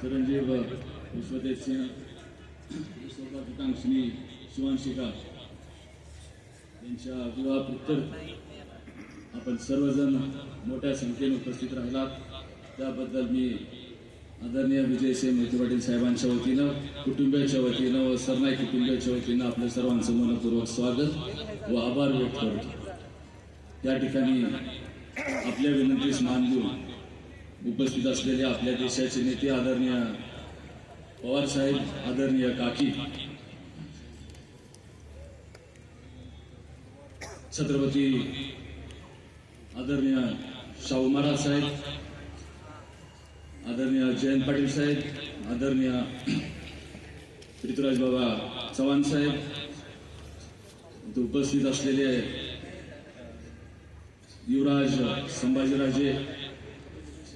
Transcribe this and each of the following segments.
चिरंजीव विश्वदेव सिंह सौभाग्यकांक्षिणी शिवांशिका यांच्या विवाहाप्रित्यर्थ आपण सर्वजण मोठ्या संख्येने उपस्थित राहिलात. त्याबद्दल मी आदरणीय विजयसिंह मोहिते पाटील साहेबांच्या वतीनं कुटुंबियाच्या वतीनं व सरनाई कुटुंबियाच्या वतीनं आपल्या सर्वांचं मनपूर्वक स्वागत व आभार व्यक्त करतो. त्या ठिकाणी आपल्या विनंतीस मान देऊन उपस्थित असलेले आपल्या देशाचे नेते आदरणीय पवारसाहेब आदरणीय काकी. छत्रपती आदरणीय शाहू महाराज साहेब आदरणीय जयंत पाटील साहेब आदरणीय पृथ्वीराज बाबा चव्हाण साहेब उपस्थित असलेले युवराज संभाजीराजे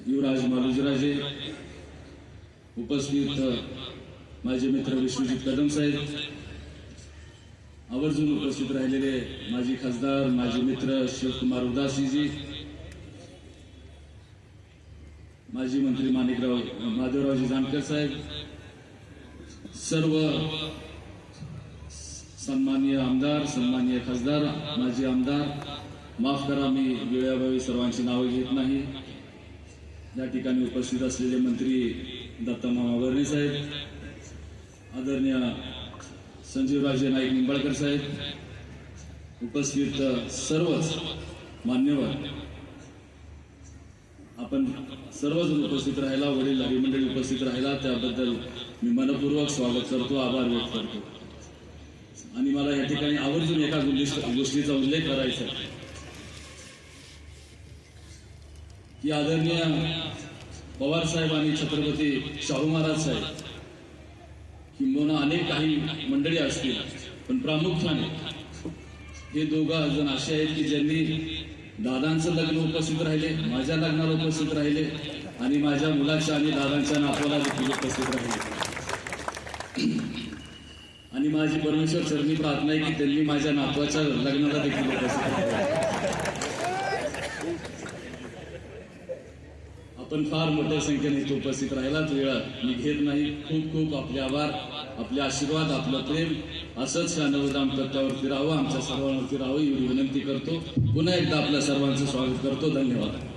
युवराज मालुजीराजे उपस्थित माझे मित्र विश्वजित कदम साहेब आवर्जून उपस्थित राहिलेले माजी खासदार माजी मित्र शिवकुमार उदासीजी माजी मंत्री माणिकराव माधवरावजी जानकर साहेब सर्व सन्माननीय आमदार सन्माननीय खासदार माजी आमदार माफ करा मी वेळाभावी सर्वांची नावं घेत नाही. या ठिकाणी उपस्थित असलेले मंत्री दत्ता मामा वर्णे साहेब आदरणीय संजीवराजे नाईक निंबाळकर साहेब उपस्थित सर्वच मान्यवर. आपण सर्वजण उपस्थित राहिला वडील अभिमंडळी उपस्थित राहिला त्याबद्दल मी मनपूर्वक स्वागत करतो आभार व्यक्त करतो. आणि मला या ठिकाणी आवर्जून एका गोष्टीचा उल्लेख करायचा आहे. की आदरणीय पवार साहेब आणि छत्रपती शाहू महाराज साहेब किंबहुना अनेक काही मंडळी असतील पण प्रामुख्याने हे दोघं जण असे आहेत की ज्यांनी दादांचं लग्न उपस्थित राहिले माझ्या लग्नाला उपस्थित राहिले आणि माझ्या मुलाच्या आणि दादांच्या नातवाला देखील उपस्थित राहिले. आणि माझी परमेश्वर चरणी प्रार्थना आहे की त्यांनी माझ्या नातवाच्या लग्नाला देखील उपस्थित राहिले. पण फार मोठ्या संख्येने इथे उपस्थित राहिलाच वेळा मी घेत नाही. खूप खूप आपले आभार आपले आशीर्वाद आपलं प्रेम. असंच ह्या नवदाम तत्वावरती राहावं आमच्या सर्वांवरती राहावं एवढी विनंती करतो. पुन्हा एकदा आपल्या सर्वांचं स्वागत करतो. धन्यवाद.